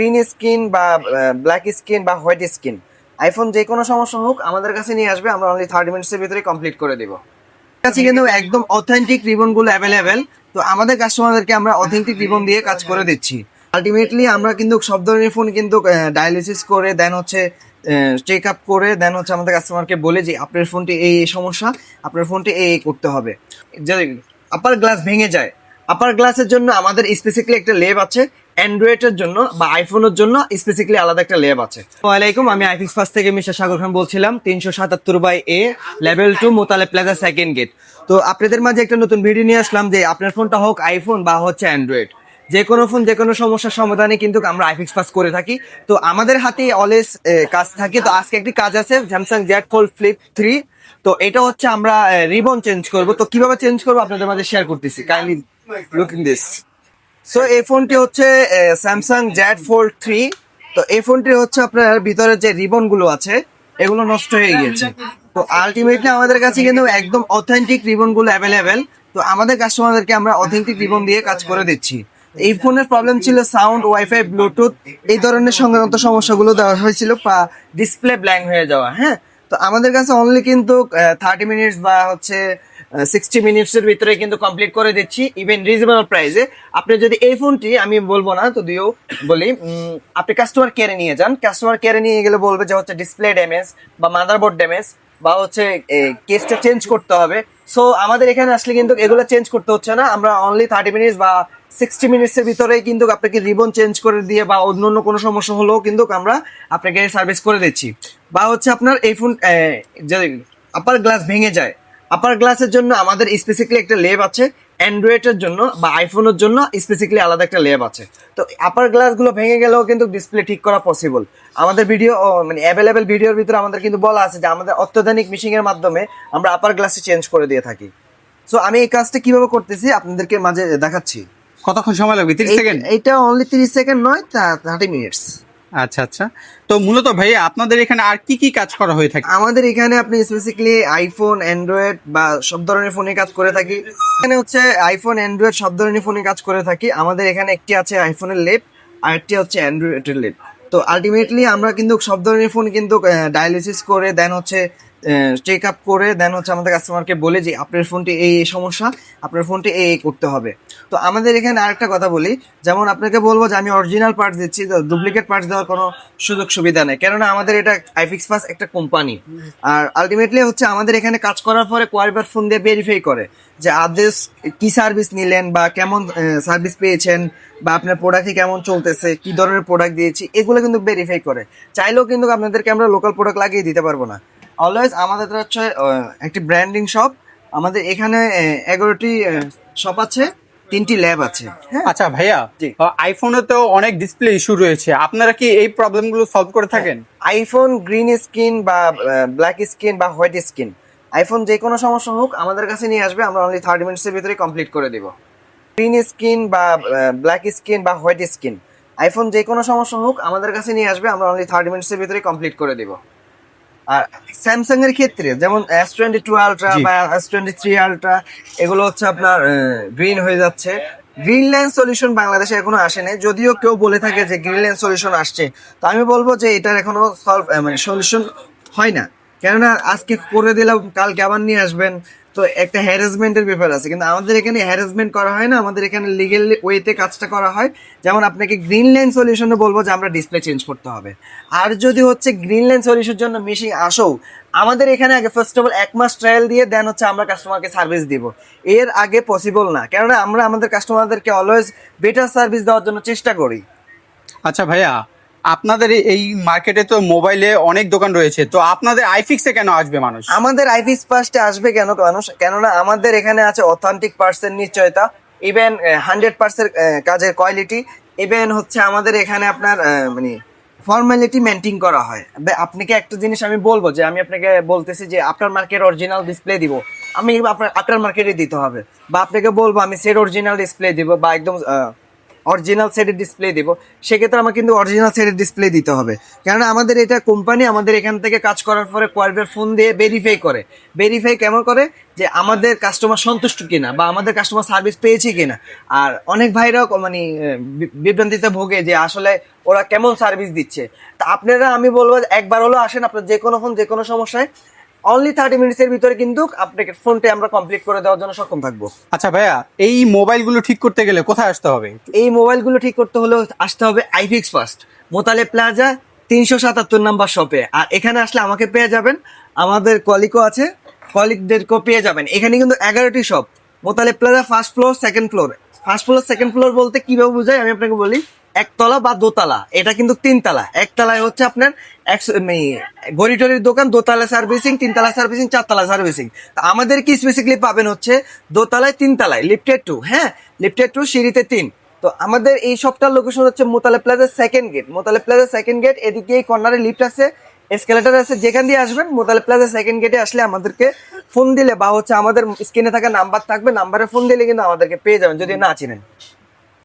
Green skin বা black skin বা white skin iPhone যে কোনো সমস্যা হোক, আমাদের কাছে নিয়ে আসবে, আমরা অনলি থার্টি মিনিটসের ভিতরে কমপ্লিট করে দিব। কাছে কিন্তু একদম অথেন্টিক রিবনগুলো অ্যাভেলেবেল তো আমাদের কাস্টমারদেরকে আমরা অথেন্টিক রিবন দিয়ে কাজ করে দিচ্ছি। আলটিমেটলি আমরা কিন্তু সব ধরনের ফোন কিন্তু ডায়ালিসিস করে দেন হচ্ছে চেক আপ করে দেন হচ্ছে আমাদের কাস্টমারকে বলে যে, আপনার ফোনটি এই এই সমস্যা, আপনার ফোনটি এই এই করতে হবে। আপার গ্লাস ভেঙে যায় আপার গ্লাসের জন্য আমাদের স্পেসিফিকলি একটা লেব আছে অ্যান্ড্রয়েডের জন্য বা আইফোনের জন্য স্পেসিফিকলি আলাদা একটা ল্যাব আছে। ওয়ালাইকুম আমি আইফিক্স ফার্স্ট থেকে মিস্টার সাগর খান বলছিলাম, তিনশো সাতাত্তর by A level two Motalib plaza second gate তো আপনাদের মাঝে একটা নতুন ভিডিও নিয়ে আসলাম যে আপনার ফোনটা হোক আইফোন বা হচ্ছে অ্যান্ড্রয়েড যে কোনো ফোন যে কোনো সমস্যার সমাধানে কিন্তু আমরা আইফিক্স পাস করে থাকি। তো আমাদের হাতে অলওয়েজ কাজ থাকে। তো আজকে একটি কাজ আছে Samsung Z fold flip three তো এটা হচ্ছে আমরা রিবন চেঞ্জ করব। তো কীভাবে চেঞ্জ করব আপনাদের মাঝে শেয়ার করতেছি। কাইন্ডলি লুকিং দিস সো এই ফোনটি হচ্ছে স্যামসাং জ্যাড ফোল্ড থ্রি তো এই ফোনটি হচ্ছে আপনার ভিতরে যে রিবনগুলো আছে, এগুলো নষ্ট হয়ে গিয়েছে। তো আলটিমেটলি আমাদের কাছে কিন্তু একদম অথেন্টিক রিবনগুলো অ্যাভেলেবেল তো আমাদের কাস্টমারদেরকে আমরা অথেন্টিক রিবন দিয়ে কাজ করে দিচ্ছি। এই ফোনের প্রবলেম ছিল সাউন্ড ওয়াইফাই ব্লুটুথ এই ধরনের সংক্রান্ত সমস্যাগুলো দেওয়া হয়েছিল বা ডিসপ্লে ব্ল্যাঙ্ক হয়ে যাওয়া হ্যাঁ? তো আমাদের কাছে অনলি কিন্তু থার্টি মিনিটস বা হচ্ছে সিক্সটি মিনিটসের ভিতরে কিন্তু কমপ্লিট করে দিচ্ছি ইভেন রিজনেবল প্রাইসে আপনি যদি এই ফোনটি আমি বলব না তো দিও বলি আপনি কাস্টমার কেয়ারে নিয়ে যান। কাস্টমার কেয়ারে নিয়ে গেলে বলবে যে হচ্ছে ডিসপ্লে ড্যামেজ বা মাদারবোর্ড ড্যামেজ বা হচ্ছে কেসটা চেঞ্জ করতে হবে। সো আমাদের এখানে আসলে কিন্তু এগুলো চেঞ্জ করতে হচ্ছে না। আমরা অনলি থার্টি মিনিটস বা সিক্সটি মিনিটসের ভিতরেই কিন্তু আপনাকে রিবন চেঞ্জ করে দিয়ে বা অন্য অন্য কোনো সমস্যা হলেও কিন্তু আমরা আপনাকে সার্ভিস করে দিচ্ছি। বা হচ্ছে আপনার এই ফোন যদি আপার গ্লাস ভেঙে যায় আপার গ্লাসের জন্য আমাদের স্পেসিফিকলি একটা লেব আছে অ্যান্ড্রয়েডের জন্য বা আইফোনের জন্য স্পেসিফিকলি আলাদা একটা লেব আছে। তো আপার গ্লাসগুলো ভেঙে গেলেও কিন্তু ডিসপ্লে ঠিক করা পসিবল আমাদের ভিডিও মানে অ্যাভেলেবেল ভিডিওর ভিতরে আমাদের কিন্তু বলা আছে যে আমাদের অত্যাধুনিক মেশিনের মাধ্যমে আমরা আপার গ্লাসে চেঞ্জ করে দিয়ে থাকি। সো আমি এই কাজটা কীভাবে করতেছি আপনাদেরকে মাঝে দেখাচ্ছি। কতক্ষণ সময় লাগবে? তিরিশ সেকেন্ড? এইটা অনলি তিরিশ সেকেন্ড নয় থার্টি মিনিটস আচ্ছা আচ্ছা। তো মূলত ভাই আপনাদের এখানে আর কি কি কাজ করা হয়ে থাকে? আমাদের এখানে আপনি স্পেসিফিকলি আইফোন অ্যান্ড্রয়েড বা সব ধরনের ফোনে কাজ করে থাকি। এখানে হচ্ছে আইফোন অ্যান্ড্রয়েড সব ধরনের ফোনে কাজ করে থাকি। আমাদের এখানে একটি আছে আইফোনের লেপ আর একটি হচ্ছে অ্যান্ড্রয়েডের লেপ তো আলটিমেটলি আমরা কিন্তু সব ধরনের ফোন কিন্তু ডায়ালিসিস করে দেন হচ্ছে চেক আপ করে দেন হচ্ছে আমাদের কাস্টমারকে বলে যে আপনার ফোনটি এই এই সমস্যা, আপনার ফোনটি এই এই করতে হবে। তো আমাদের এখানে আরেকটা কথা বলি, যেমন আপনাকে বলব যে আমি অরিজিনাল পার্টস দিচ্ছি ডুপ্লিকেট পার্টস দেওয়ার কোনো সুযোগ সুবিধা নেই। কেননা আমাদের এটা আইফিক্স পাস একটা কোম্পানি আর আলটিমেটলি হচ্ছে আমাদের এখানে কাজ করার পরে কয়েকবার ফোন দিয়ে ভেরিফাই করে যে আদেশ কি সার্ভিস নিলেন বা কেমন সার্ভিস পেয়েছেন বা আপনার প্রোডাক্টই কেমন চলতেছে, কি ধরনের প্রোডাক্ট দিয়েছি, এগুলো কিন্তু ভেরিফাই করে। চাইলেও কিন্তু আপনাদেরকে আমরা লোকাল প্রোডাক্ট লাগিয়ে দিতে পারব না। অলওয়েজ আমাদের হচ্ছে একটি ব্র্যান্ডিং শপ আমাদের এখানে এগারোটি শপ আছে তিনটি ল্যাব আছে হ্যাঁ? আচ্ছা ভাইয়া। আইফোনে তো অনেক ডিসপ্লে ইস্যু রয়েছে। আপনারা কি এই প্রবলেমগুলো সলভ করে থাকেন? আইফোন গ্রিন স্কিন বা ব্ল্যাক স্কিন বা হোয়াইট স্কিন আইফোন যে কোনো সমস্যা হোক আমাদের কাছে নিয়ে আসবে আমরা অনলি থার্টি মিনিটসের ভিতরে কমপ্লিট করে দিব। গ্রিন স্কিন বা ব্ল্যাক স্কিন বা হোয়াইট স্কিন আইফোন যে কোনো সমস্যা হোক আমাদের কাছে নিয়ে আসবে আমরা অনলি থার্টি মিনিটসের ভিতরে কমপ্লিট করে দিব। আর স্যামসাং এর ক্ষেত্রে যেমন এস টোয়েন্টি টু আলট্রা বা এস টোয়েন্টি থ্রি আলট্রা এগুলো হচ্ছে আপনার গ্রিন হয়ে যাচ্ছে। গ্রিন ল্যান্ড সলিউশন বাংলাদেশে এখনও আসেনি যদিও কেউ বলে থাকে যে গ্রিন ল্যান্ড সলিউশন আসছে। তো আমি বলব যে এটার এখনও সলভ মানে সলিউশন হয় না। কেননা আজকে করে দিলাম, কালকে আবার নিয়ে আসবেন। তো একটা হ্যারাসমেন্টের ব্যাপার আছে। কিন্তু আমাদের এখানে হ্যারাসমেন্ট করা হয় না, আমাদের এখানে লিগেল ওয়েতে কাজটা করা হয়। যেমন আপনাকে গ্রিন লাইন সলিউশনে বলব যে আমরা ডিসপ্লে চেঞ্জ করতে হবে। আর যদি হচ্ছে গ্রিন লাইন সলিউশনের জন্য মেশিন আসো আমাদের এখানে আগে ফার্স্ট অফ অল এক মাস ট্রায়াল দিয়ে দেন হচ্ছে আমরা কাস্টমারকে সার্ভিস দিব। এর আগে পসিবল না। কেননা আমরা আমাদের কাস্টমারদেরকে অলওয়েজ বেটার সার্ভিস দেওয়ার জন্য চেষ্টা করি। আচ্ছা ভাইয়া আপনাদের এই- মার্কেটে তো মোবাইলে অনেক দোকান রয়েছে। তো আপনাদের আইফিক্সে কেন আসবে মানুষ? আমাদের আইপিএস পার্সে আসবে কেন মানুষ? কেননা আমাদের এখানে আছে অথেন্টিক পার্সের নিশ্চয়তা ইভেন হান্ড্রেড পার্সেন্ট কাজের কোয়ালিটি ইভেন হচ্ছে আমাদের এখানে আপনার মানে ফর্মালিটি মেনটেন করা হয়। আপনাকে একটা জিনিস আমি বলব, যে আমি আপনাকে বলতেছি যে আপনার মার্কেট অরিজিনাল ডিসপ্লে দিব। আমি আপনার আপনার মার্কেটে দিতে হবে। বা আপনাকে বলব আমি সেট অরিজিনাল ডিসপ্লে দিব, বা একদম অরিজিনাল সেটের ডিসপ্লে দিব, সেক্ষেত্রে আমাকে কিন্তু অরিজিনাল সেটের ডিসপ্লে দিতে হবে। কেননা আমাদের এটা কোম্পানি আমাদের এখান থেকে কাজ করার পরে কোয়ালিটির ফোন দিয়ে ভেরিফাই করে। ভেরিফাই কেমন করে? যে আমাদের কাস্টমার সন্তুষ্ট কিনা বা আমাদের কাস্টমার সার্ভিস পেয়েছে কিনা। আর অনেক ভাইরাও মানে বিভ্রান্তিতে ভোগে যে আসলে ওরা কেমন সার্ভিস দিচ্ছে। তা আপনারা, আমি বলব একবার হলো আসেন আপনার যে কোনো ফোন যে কোনো সমস্যায়। অনলি থার্টি মিনিটসের ভিতরে কিন্তু আপনাকে ফোনটা আমরা কমপ্লিট করে দেওয়ার জন্য সক্ষম থাকব। আচ্ছা ভাইয়া এই মোবাইলগুলো ঠিক করতে গেলে কোথায় আসতে হবে এই মোবাইলগুলো ঠিক করতে হলে আসতে হবে আইফিক্স ফার্স্ট মোতালে প্লাজা তিনশো সাতাত্তর নাম্বার শপে আর এখানে আসলে আমাকে পেয়ে যাবেন আমাদের কলিকও আছে কলিকদেরকেও পেয়ে যাবেন। এখানে কিন্তু এগারোটি shop মোতালে plaza first floor second floor first floor second floor বলতে কীভাবে বোঝাই আমি আপনাকে বলি। একতলা বা দোতলা। এটা কিন্তু তিনতলা। একতলায় হচ্ছে আপনার একশো গরিটরির দোকান, দোতলা সার্ভিসিং, তিনতলা সার্ভিসিং, চারতলা সার্ভিসিং। আমাদের কি স্পেসিক্যালি পাবেন হচ্ছে দোতলায় তিনতলায় লিফটেড টু হ্যাঁ? লিফটেড টু সিঁড়িতে তিন। তো আমাদের এই সবটার লোকেশন হচ্ছে মোতালে প্লাজার সেকেন্ড গেট মোতালে প্লাজার সেকেন্ড গেট এদিকে এই কর্নারে লিফট আছে এসকেলেটার আছে, যেখান দিয়ে আসবেন, মোতালে প্লাজা সেকেন্ড গেটে আসলে আমাদেরকে ফোন দিলে বা হচ্ছে আমাদের স্ক্রিনে থাকা নাম্বার থাকবে নাম্বারে ফোন দিলে কিন্তু আমাদেরকে পেয়ে যাবেন, যদি না চিনেন।